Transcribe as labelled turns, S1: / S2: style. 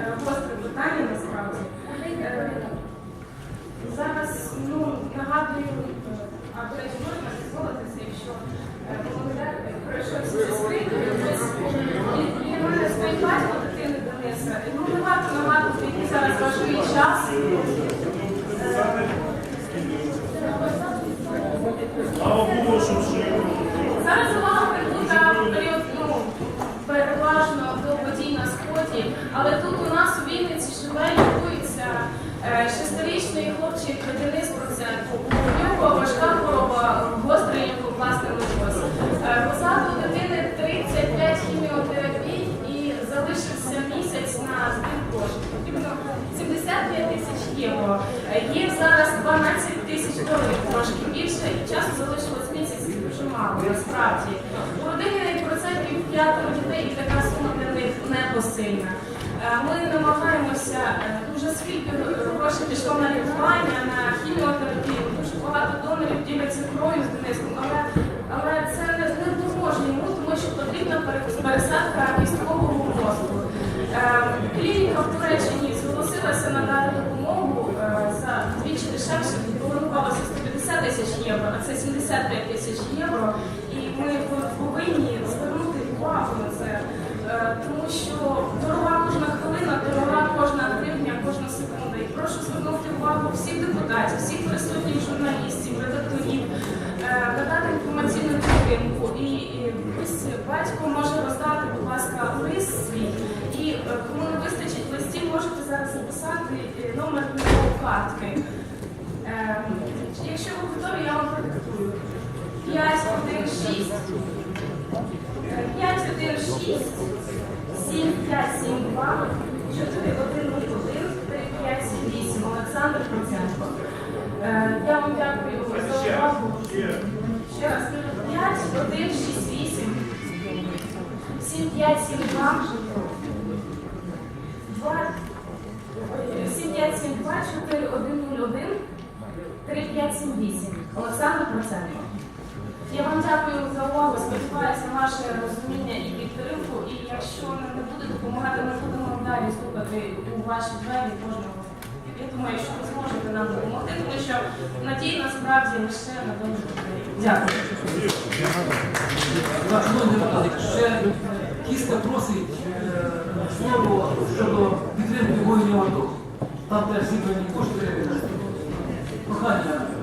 S1: Е, гостре питання насправді. Е, зараз ну, нагадую, е, а Десятирічний хлопчик, дитини з проценту, у нього важка хвороба, гострий лімфопластер лимфоз. Е, позаду дитини 35 хіміотерапій і залишився місяць на збір Тобто 75 тисяч євро. Е, є зараз 12 тисяч доларів, трошки більше, і часу залишилось місяць дуже мало, насправді. У родині процентів п'ятеро дітей і така сума для них не посильна. Е, Ми намагаємося е, дуже скільки грошей пішло на лікування, на хіміотерапію, дуже багато донорів діляться кров'ю з Донецьком, але, але це не, допоможе тому що потрібна пересадка кісткового мозку. Е, Клініка в Туреччині зголосилася надати допомогу за двічі дешевше, планувалося 150 тисяч євро, а це 75 тисяч євро. І ми повинні звернути увагу на це, тому що депутатів, всіх присутніх журналістів, редакторів, е, надати інформаційну підтримку. І, ось батько може роздати, будь ласка, лист свій. І е, кому не вистачить листів, можете зараз записати е, номер картки. Якщо ви готові, я вам продиктую. 516 516 7572 4101 3578 Олександр Проценко. Е, Я вам дякую за увагу. Ще раз, 5168 7572 2 7572 4101 3578 Олександр Проценко. Я вам дякую за увагу, сподіваюся на ваше розуміння і підтримку. І якщо нам не буде допомагати, ми будемо далі слухати у ваші двері кожного. Я думаю, що ви зможете нам що надій насправді лише на добру Дякую.
S2: Ще кістка просить е, слово щодо підтримки воїнів АТО. Там теж зібрані